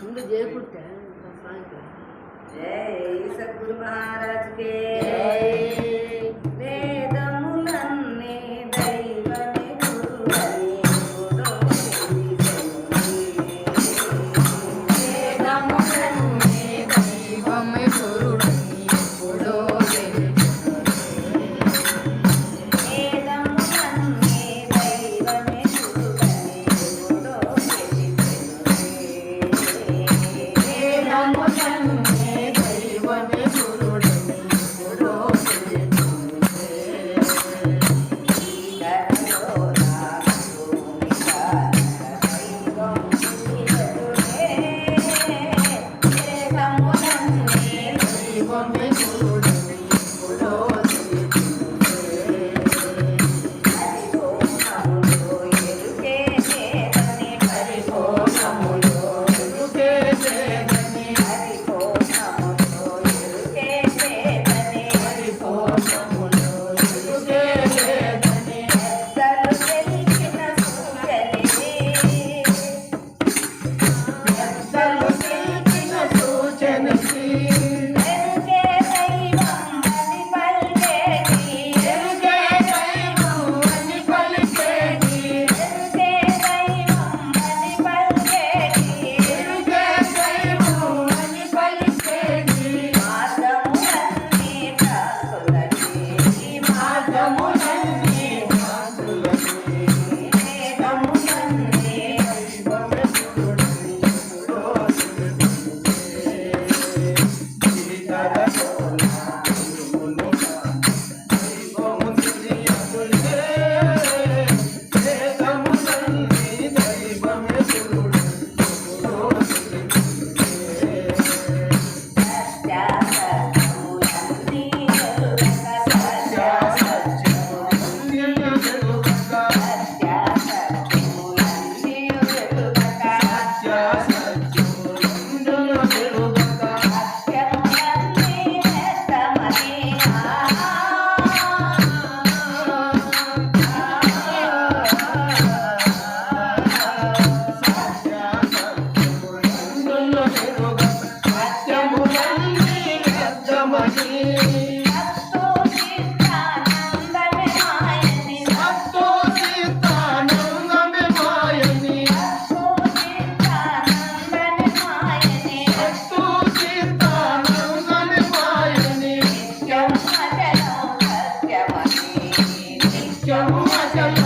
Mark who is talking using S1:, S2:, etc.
S1: ముందు చేయకుంటే
S2: జై సద్గురు మహారాజ్ Mas